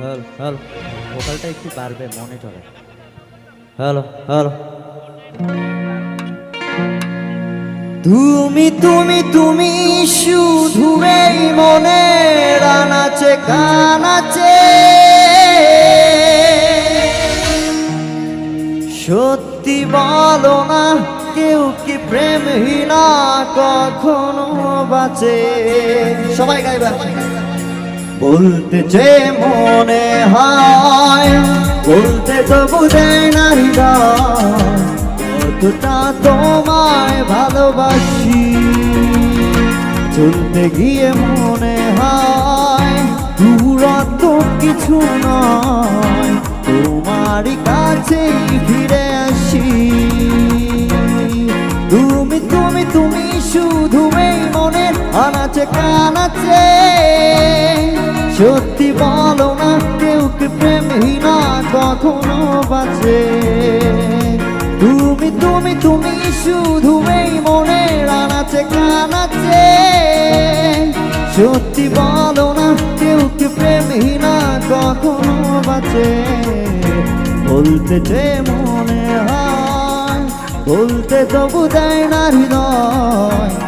Hello hello. ভোকালটা একটু বাড়বে, মনে চলে। Hello hello. তুমি তুমি তুমি শুধু এই মনে রানাচে কানাচে। সত্যি বলো না, কেউ কি প্রেমহীনা কখনো বাঁচে? সবাই গাইবা। বলতে যে মনে হয়, বলতে তো বুঝে না তোমায় ভালোবাসি। চলতে গিয়ে মনে হয়, দূরত্ব কিছু নয়, তোমারই কাছে ফিরে আসি। তুমি তুমি তুমি শুধু এই মনের আনাচে কানাচে কখনো বাঁচে। তুমি তুমি তুমি শুধু এই মনের আনাচে, কানাচে। সত্যি বলো না, কেউ কি প্রেমহীনা কখনো বাঁচে? বলতে যে মনে হয়, বলতে তবু দেয় না হৃদয়।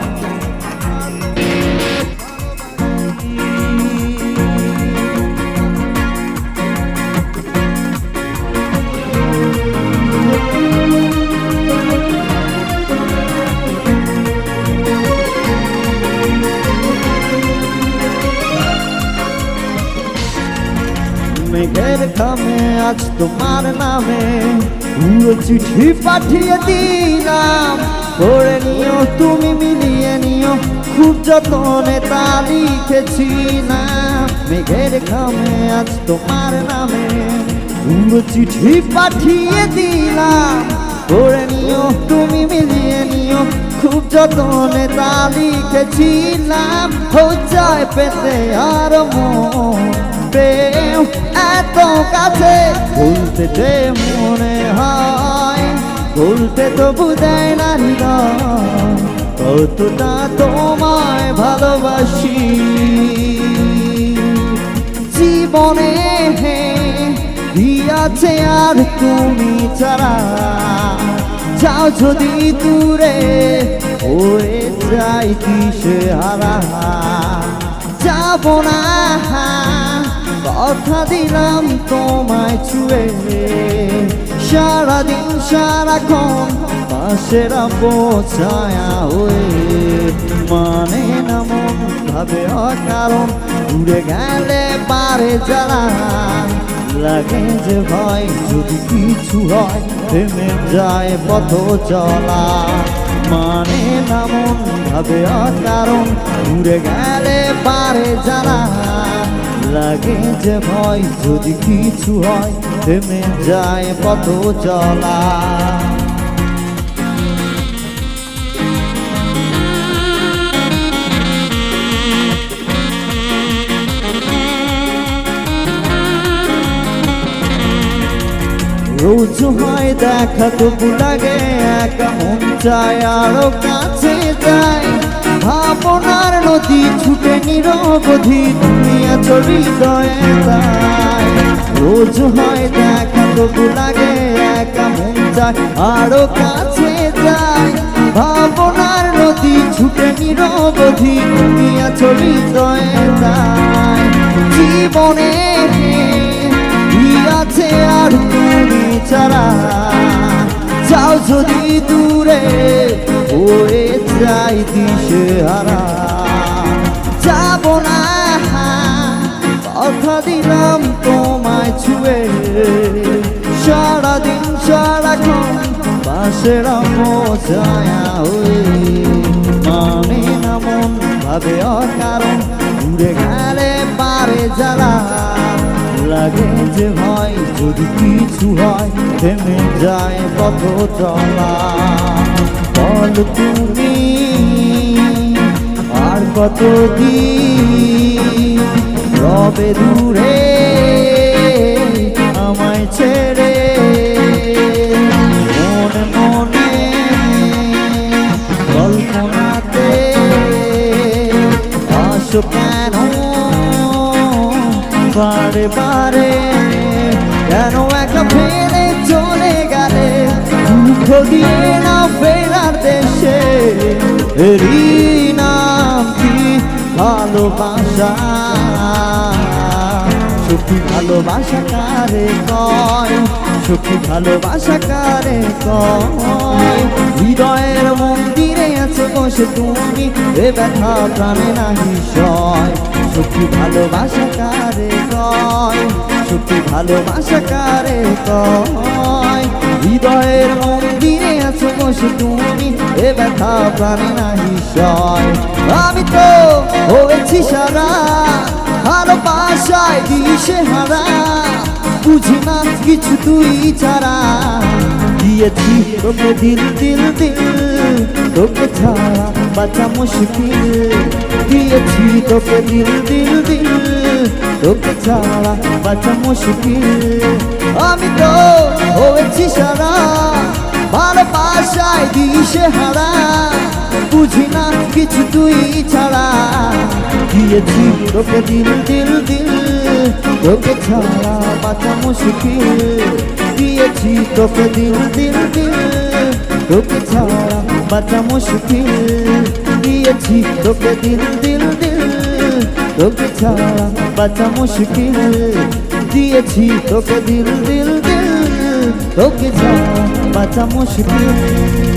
মেঘের খামে আজ তোমার নামে পুরো চিঠি পাঠিয়ে দিলাম। করে নিও, তুমি মিলিয়ে নিও, খুব যতনে তা লিখেছি না মেঘের খামে আজ তোমার নামে পুরো চিঠি পাঠিয়ে দিলাম। করে নিও, তুমি মিলিয়ে নিও, খুব যতনে তা লিখেছিলাম। হো যায় পেতে আর মন প্রেম, এত কাছে বলতে যে মনে হয়, বলতে তো বুঝায় না কতটা তোমায় ভালোবাসি। জীবনে দিয়াছে আর তুমি ছাড়া, যাও যদি দূরে, হয়ে যাই কিসে হারা। যাব না কথা দিলাম তোমায় ছুঁয়ে। সারাদিন সারাক্ষণ পাশের বোঝায়া হয়ে। মানে না মন ভাবে কারণ উড়ে গেলে পারে যারা লাগে যে ভয়, যদি কিছু হয়, থেমে যায় পথ চলা। মানে না মন ভাবে কারণ উড়ে গেলে পারে যারা লাগে যে ভয়, যদি কিছু হয়, থেমে যায় পথ চলা। রোজ হয় দেখা, তবু লাগে একা, মন চায় আরও কাছে যায়। ভাবনার নদী ছুটে নিরবধি দুনিয়া চড়ি দয়ে যায়। রোজ হয় দেখা, তবু লাগে একা মন চায়, আরও কাছে যায়। ভাবনার নদী ছুটে নিরবধি দুনিয়া চড়ি দয়ে যায়। জীবনে আছে আর তুমি ছাড়া? যাও যদি দূরে হয়ে যাই দিশে যাব না কথা দিলাম তোমায় ছুঁয়ে। সারাদিন সারাক্ষণ পাশের মোছায়া হয়ে। মানে না মন ভাবে অকারণ ঘুরে গেলে পারে যারা লাগে যে ভয়, যদি কিছু হয়, থেমে যায় কত চলা। বল তুমি কত দিন রবে দূরে আমায় ছেড়ে। মনে মনে কল্পনাতে আসো কেন? বার বারে কেন একা ফেলে চলে গেলে? দুঃখ দিয়ে না ফেরার দেশে কি ভালোবাসা। সুখী ভালোবাসা কারে কয়? সুখী ভালোবাসা কারে কয়? হৃদয়ের মন্দিরে আছে বসে তুমি, এ ব্যথা প্রাণে নাহি সয়। সুখী ভালোবাসা কারে কয়? সুখী ভালোবাসা কারে কয়? হৃদয়ের মন্দিরে আছে বসে তুমি, এ ব্যথা প্রাণে নাহি সয়। সারা ভালোবাসায় দিশে হারা। বুঝি কিছু তুই ছাড়া। দিয়েছি তোকে দিল দিল দিল, তোকে ছাড়া বাঁচা মুশকিল। দিয়েছি তোকে দিল দিল দিল, তোকে ছাড়া বাঁচা মুশকিল। আমি তো হয়েছি সারা, ভালোবাসায় দিশে হারা। বুঝি না কিছু তুই ছাড়া। দিয়েছি তোকে দিল দিল দিল, তোকে ছাড়া বাঁচা মুশকিল। দিয়েছি তোকে দিল দিল দিল, তোকে ছাড়া বাঁচা মুশকিল। দিয়েছি তোকে দিল দিল দিল, তোকে ছাড়া বাঁচা মুশকিল। দিয়েছি তোকে দিল দিল দিল, তোকে ছাড়া বাঁচা মুশকিল।